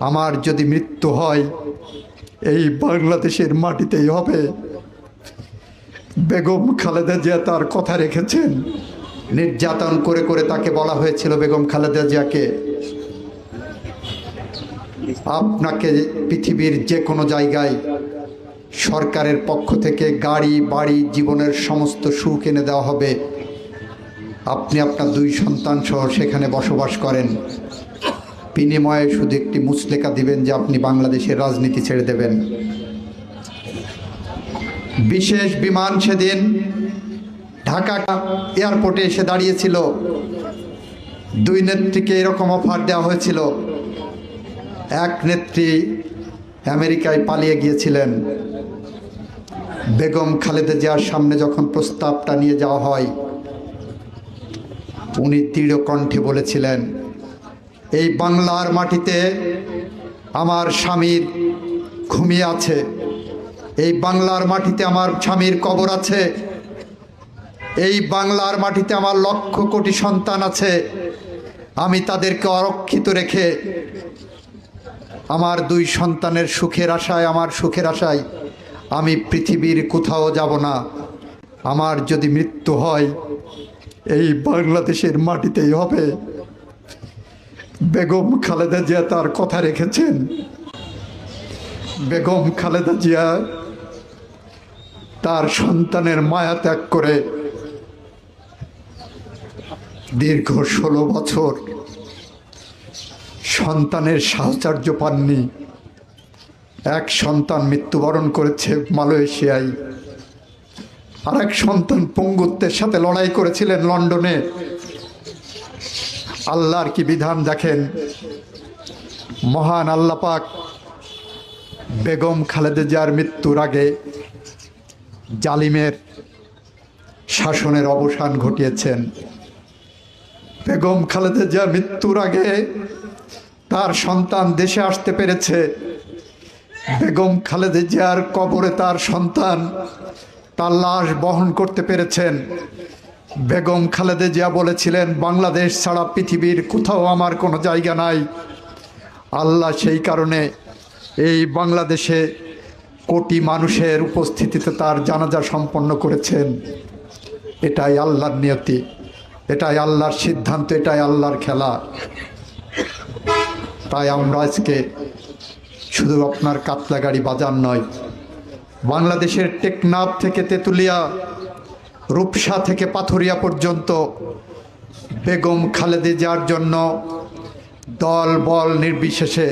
আমার যদি মৃত্যু হয়, এই বাংলাদেশের মাটিতেই হবে। বেগম খালেদা জিয়া তার কথা রেখেছেন। নির্যাতন করে করে তাকে বলা হয়েছিল বেগম খালেদা জিয়াকে। আপনাকে পৃথিবীর যে কোনো জায়গায় সরকারের পক্ষ থেকে গাড়ি, বাড়ি, জীবনের সমস্ত সুখ এনে দেওয়া হবে। আপনি আপনার দুই সন্তান সহ সেখানে বসবাস করেন। বিনিময়ে শুধু একটি মুসলেকা দিবেন যে আপনি বাংলাদেশের রাজনীতি ছেড়ে দেবেন। বিশেষ বিমান সেদিন ঢাকা এয়ারপোর্টে এসে দাঁড়িয়েছিল। দুই নেত্রীকে এরকম অফার দেওয়া হয়েছিল। এক নেত্রী আমেরিকায় পালিয়ে গিয়েছিলেন। বেগম খালেদা জিয়ার সামনে যখন প্রস্তাবটা নিয়ে যাওয়া হয়, উনি দৃঢ় কণ্ঠে বলেছিলেন এই বাংলার মাটিতে আমার স্বামীর ঘুমিয়ে আছে। এই বাংলার মাটিতে আমার স্বামীর কবর আছে। এই বাংলার মাটিতে আমার লক্ষ কোটি সন্তান আছে। আমি তাদেরকে অরক্ষিত রেখে আমার দুই সন্তানের সুখের আশায়, আমার সুখের আশায় আমি পৃথিবীর কোথাও যাব না। আমার যদি মৃত্যু হয়, এই বাংলাদেশের মাটিতেই হবে। বেগম খালেদা জিয়া তার কথা রেখেছেন? বেগম খালেদা জিয়া তার সন্তানের মায়া ত্যাগ করে দীর্ঘ ষোলো বছর সন্তানের সাহচর্য পাননি। এক সন্তান মৃত্যুবরণ করেছে মালয়েশিয়ায়। আর এক সন্তান পঙ্গুত্বের সাথে লড়াই করেছিলেন লন্ডনে। আল্লাহর কি বিধান দেখেন? মহান আল্লাপাক বেগম খালেদা জিয়ার মৃত্যুর আগে জালিমের শাসনের অবসান ঘটিয়েছেন। বেগম খালেদা মৃত্যুর আগে তার সন্তান দেশে আসতে পেরেছে। বেগম খালেদা জিয়ার কবরে তার সন্তান তার লাশ বহন করতে পেরেছেন। বেগম খালেদে জিয়া বলেছিলেন, বাংলাদেশ ছাড়া পৃথিবীর কোথাও আমার কোনো জায়গা নাই। আল্লাহ সেই কারণে এই বাংলাদেশে কোটি মানুষের উপস্থিতিতে তার জানাজা সম্পন্ন করেছেন। এটাই আল্লাহর নিয়তি, এটাই আল্লাহর সিদ্ধান্ত, এটাই আল্লাহর খেলা। তাই আমরা আজকে শুধু আপনার কাতলা গাড়ি বাজার নয়, বাংলাদেশের টেকনাফ থেকে তেঁতুলিয়া রূপসা থেকে পাথরিয়া পর্যন্ত বেগম খালেদে যাওয়ার জন্য দল বল নির্বিশেষে